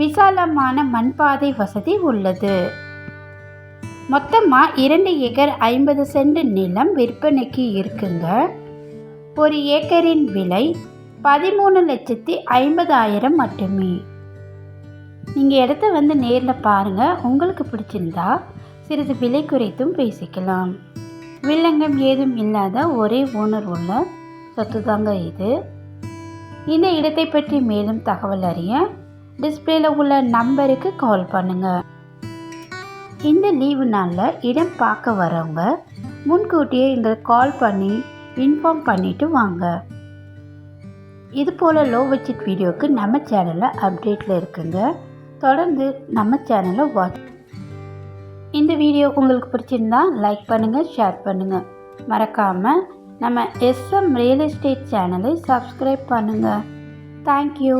விசாலமான மண்பாதை வசதி உள்ளது. மொத்தமாக இரண்டு ஏக்கர் ஐம்பது சென்ட் நிலம் விற்பனைக்கு இருக்குங்க. ஒரு ஏக்கரின் விலை பதிமூணு லட்சத்தி ஐம்பதாயிரம் மட்டுமே. நீங்கள் இடத்த வந்து நேரில் பாருங்கள் உங்களுக்கு பிடிச்சிருந்தா சிறிது விலை குறைத்தும் பேசிக்கலாம். வில்லங்கம் ஏதும் இல்லாத ஒரே ஓனர் உள்ள சொத்து தாங்க இது. இந்த இடத்தை பற்றி மேலும் தகவல் அறிய டிஸ்பிளேல உள்ள நம்பருக்கு கால் பண்ணுங்க. இந்த லீவு நாளில் இடம் பார்க்க வரவங்க முன்கூட்டியே எங்களுக்கு கால் பண்ணி இன்ஃபார்ம் பண்ணிட்டு வாங்க. இது போல் லோ பட்ஜெட் வீடியோவுக்கு நம்ம சேனலில் அப்டேட்டில் இருக்குங்க. தொடர்ந்து நம்ம சேனலை வாட்ச் இந்த வீடியோ உங்களுக்கு பிடிச்சிருந்தா லைக் பண்ணுங்கள் ஷேர் பண்ணுங்கள் மறக்காமல் நம்ம எஸ்எம் ரியல் எஸ்டேட் சேனலை சப்ஸ்கிரைப் பண்ணுங்கள் தேங்க்யூ